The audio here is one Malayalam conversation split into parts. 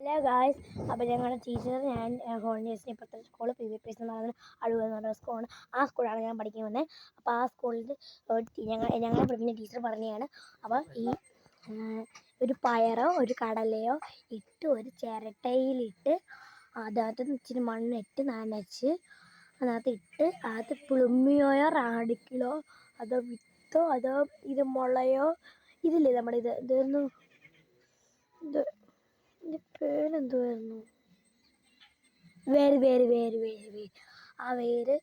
ഹലോ ഗായ്സ് അപ്പോൾ ഞങ്ങളുടെ ടീച്ചർ ഞാൻ ഹോളിനേഴ്സിനെ ഇപ്പോഴത്തെ school P V P S എന്ന് പറയുന്ന അഴിവ് എന്ന് പറയുന്ന സ്കൂളാണ് ആ സ്കൂളാണ് ഞാൻ പഠിക്കാൻ വന്നത് അപ്പോൾ ആ സ്കൂളിൽ ഞങ്ങൾ ഞങ്ങളെ പഠിപ്പിക്കുന്ന ടീച്ചർ പറഞ്ഞതാണ്. അപ്പോൾ ഈ ഒരു പയറോ ഒരു കടലയോ ഇട്ട് ഒരു ചിരട്ടയിലിട്ട് അതിനകത്ത് ഇച്ചിരി മണ്ണിട്ട് നനച്ച് അതിനകത്ത് ഇട്ട് അത് പുളുമ്മിയോയോ റാഡിക്കിലോ അതോ വിത്തോ അതോ ഇത് മുളയോ ഇതില്ലേ നമ്മുടെ ഇത് ഇതൊന്നും ഇത് ഇതിന്റെ പേരെന്തുവായിരുന്നു വേര് വേര് വേര് വേര് വേര്. ആ വേര്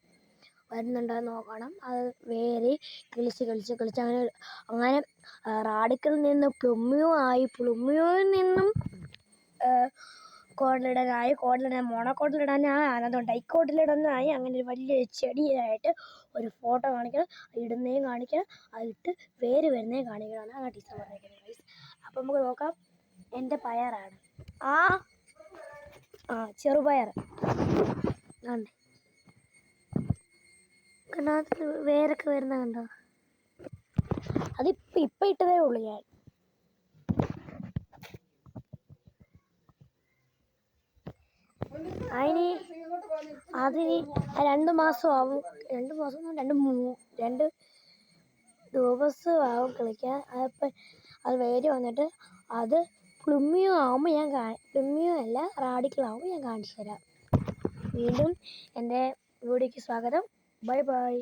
വരുന്നുണ്ടോ എന്ന് നോക്കണം. അത് വേര് കിളിച്ച് കിളിച്ച് കിളിച്ച് അങ്ങനെ അങ്ങനെ റാഡിക്കൽ നിന്ന് പ്ലുമിയോ ആയി പ്ലുമിയോയിൽ നിന്നും കോടലിടാനായി കോടലിടാൻ മോണക്കോട്ടിലിടാനായി അനന്തം ഡൈക്കോട്ടിലിടാനായി അങ്ങനെ ഒരു വലിയ ചെടിയായിട്ട് ഒരു ഫോട്ടോ കാണിക്കണം ഇടുന്നതും കാണിക്കണം അതിട്ട് വേര് വരുന്നതും കാണിക്കണമെന്നാണ് ആ ടീച്ചർ പറഞ്ഞിരിക്കുന്നത് അപ്പോൾ അപ്പം നമുക്ക് നോക്കാം എന്റെ പയറാണ്. ആ. ആ ചെറുപയർ. അതിനകത്ത് വേരൊക്കെ വരുന്ന കണ്ടോ? അതിപ്പം ഇപ്പൊ ഇട്ടതേ ഉള്ളൂ ഞാൻ. അതിന് അതിന് രണ്ട് മാസം ആവും. രണ്ട് മാസം രണ്ട് രണ്ട് ദിവസം ആവും കളിക്കാൻ. അപ്പം അത് വേര് വന്നിട്ട് അത് പ്ലുമ്മിയോ ആവുമ്പോൾ ഞാൻ കാ പ്ലുമ്മിയോ അല്ല റാഡിക്കൽ ആവുമ്പോൾ ഞാൻ കാണിച്ചു തരാം വീണ്ടും എന്റെ വീഡിയോയ്ക്ക് സ്വാഗതം. Bye bye.